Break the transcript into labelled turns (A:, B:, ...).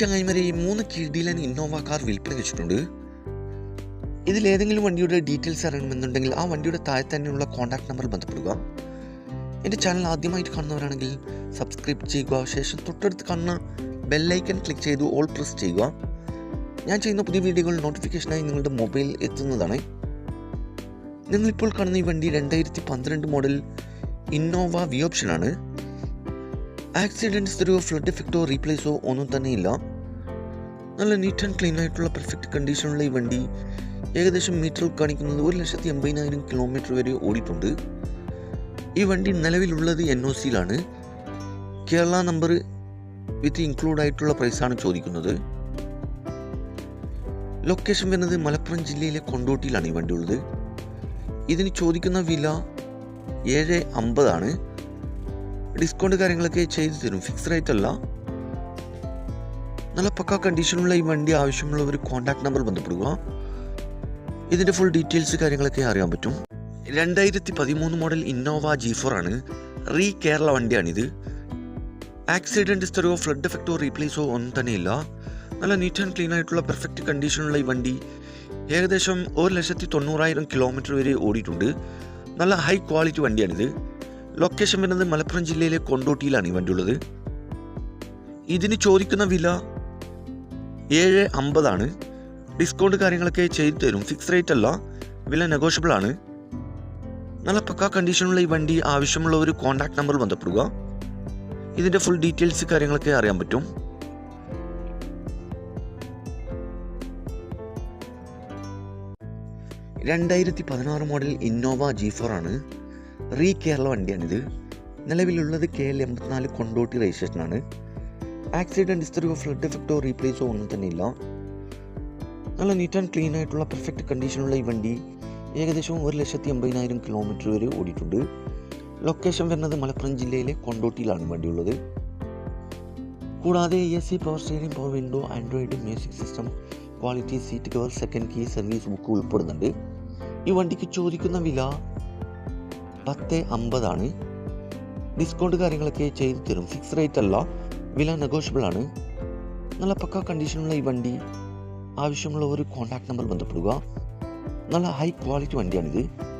A: ചങ്ങായിമാരെ ഈ മൂന്ന് കിഡിലൻ ഇന്നോവ കാർ വിൽപ്പന വെച്ചിട്ടുണ്ട് ഇതിൽ ഏതെങ്കിലും വണ്ടിയുടെ ഡീറ്റെയിൽസ് അറിയണമെന്നുണ്ടെങ്കിൽ ആ വണ്ടിയുടെ താഴെ തന്നെയുള്ള കോൺടാക്ട് നമ്പർ ബന്ധപ്പെടുക. എന്റെ ചാനൽ ആദ്യമായിട്ട് കാണുന്നവരാണെങ്കിൽ സബ്സ്ക്രൈബ് ചെയ്യുക ശേഷം തൊട്ടടുത്ത് കാണുന്ന ബെല്ലൈക്കൺ ക്ലിക്ക് ചെയ്ത് ഓൾ പ്രസ് ചെയ്യുക. ഞാൻ ചെയ്യുന്ന പുതിയ വീഡിയോകൾ നോട്ടിഫിക്കേഷനായി നിങ്ങളുടെ മൊബൈൽ എത്തുന്നതാണ്. നിങ്ങളിപ്പോൾ കാണുന്ന ഈ വണ്ടി രണ്ടായിരത്തി പന്ത്രണ്ട് മോഡൽ ഇന്നോവ വി ഓപ്ഷനാണ് ആക്സിഡന്റ് ഒരു ഫ്ലഡ് എഫക്റ്റോ റീപ്ലേസോ ഒന്നും തന്നെ ഇല്ല. നല്ല നീറ്റ് ആൻഡ് ക്ലീൻ ആയിട്ടുള്ള പെർഫെക്റ്റ് കണ്ടീഷനുള്ള ഈ വണ്ടി ഏകദേശം മീറ്റർ കാണിക്കുന്നത് ഒരു ലക്ഷത്തി എൺപതിനായിരം കിലോമീറ്റർ വരെ ഓടിയിട്ടുണ്ട്. ഈ വണ്ടി നിലവിലുള്ളത് എൻ ഒ സിയിലാണ് കേരള നമ്പർ വിത്ത് ഇൻക്ലൂഡ് ആയിട്ടുള്ള പ്രൈസാണ് ചോദിക്കുന്നത്. ലൊക്കേഷൻ വരുന്നത് മലപ്പുറം ജില്ലയിലെ കൊണ്ടോട്ടിയിലാണ് ഈ വണ്ടി ഉള്ളത്. ഇതിന് ചോദിക്കുന്ന വില ഏഴ് അമ്പതാണ്. ഡിസ്കൗണ്ട് കാര്യങ്ങളൊക്കെ ചെയ്തു തരും. ഫിക്സ് റേറ്റ് അല്ല. നല്ല പക്ക കണ്ടീഷനുള്ള ഈ വണ്ടി ആവശ്യമുള്ള ഒരു കോൺടാക്ട് നമ്പർ ബന്ധപ്പെടുക. ഇതിന്റെ ഫുൾ ഡീറ്റെയിൽസ് കാര്യങ്ങളൊക്കെ അറിയാൻ പറ്റും. രണ്ടായിരത്തി പതിമൂന്ന് മോഡൽ ഇന്നോവ ജി ഫോർ ആണ്. റീ കേരള വണ്ടിയാണിത്. ആക്സിഡന്റ് ഹിസ്റ്ററിയോ ഫ്ലഡ് എഫക്റ്റോ റീപ്ലേസോ ഒന്നും തന്നെയില്ല നല്ല നീറ്റ് ആൻഡ് ക്ലീൻ ആയിട്ടുള്ള പെർഫെക്റ്റ് കണ്ടീഷനുള്ള ഈ വണ്ടി ഏകദേശം ഒരു ലക്ഷത്തി തൊണ്ണൂറായിരം കിലോമീറ്റർ വരെ ഓടിയിട്ടുണ്ട്. നല്ല ഹൈ ക്വാളിറ്റി വണ്ടിയാണിത്. ലൊക്കേഷൻ വരുന്നത് മലപ്പുറം ജില്ലയിലെ കൊണ്ടോട്ടിയിലാണ് വണ്ടി ഉള്ളത് ഇതിന് ചോദിക്കുന്ന വില ഏഴ് അമ്പതാണ്. ഡിസ്കൗണ്ട് കാര്യങ്ങളൊക്കെ ചെയ്തു തരും. ഫിക്സ് റേറ്റ് അല്ല വില നെഗോഷ്യബിൾ ആണ്. നല്ല പക്ക കണ്ടീഷനുള്ള ഈ വണ്ടി ആവശ്യമുള്ള ഒരു കോൺടാക്ട് നമ്പർ ബന്ധപ്പെടുക. ഇതിന്റെ ഫുൾ ഡീറ്റെയിൽസ് കാര്യങ്ങളൊക്കെ അറിയാൻ പറ്റും. രണ്ടായിരത്തി പതിനാറ് മോഡൽ ഇന്നോവ ജി ഫോർ ആണ്. റീ കേരള വണ്ടിയാണിത്. നിലവിലുള്ളത് കെ എൽ എൺപത്തിനാല് കൊണ്ടോട്ടി രജിസ്ട്രേഷനാണ്. ആക്സിഡന്റ് ഹിസ്റ്ററിയോ ഫ്ലഡ് എഫക്റ്റോ റീപ്ലേസോ ഒന്നും തന്നെ ഇല്ല. നല്ല നീറ്റ് ആൻഡ് ക്ലീൻ ആയിട്ടുള്ള പെർഫെക്റ്റ് കണ്ടീഷനുള്ള ഈ വണ്ടി ഏകദേശം ഒരു ലക്ഷത്തി എൺപതിനായിരം കിലോമീറ്റർ വരെ ഓടിയിട്ടുണ്ട്. ലൊക്കേഷൻ വരുന്നത് മലപ്പുറം ജില്ലയിലെ കൊണ്ടോട്ടിയിലാണ് വണ്ടിയുള്ളത്. കൂടാതെ A C power steering power window android music system quality seat cover second key service book ഉൾപ്പെടുന്നുണ്ട്. ഈ വണ്ടിക്ക് ചോദിക്കുന്ന വില പത്ത് അമ്പതാണ്. ഡിസ്കൗണ്ട് കാര്യങ്ങളൊക്കെ ചെയ്തു തരും. ഫിക്സ് റേറ്റ് അല്ല. വില നെഗോഷ്യബിൾ ആണ്. നല്ല പക്ക കണ്ടീഷനുള്ള ഈ വണ്ടി. ആവശ്യമുള്ള ഒരു കോൺടാക്ട് നമ്പർ ബന്ധപ്പെടുക. നല്ല ഹൈ ക്വാളിറ്റി വണ്ടിയാണിത്.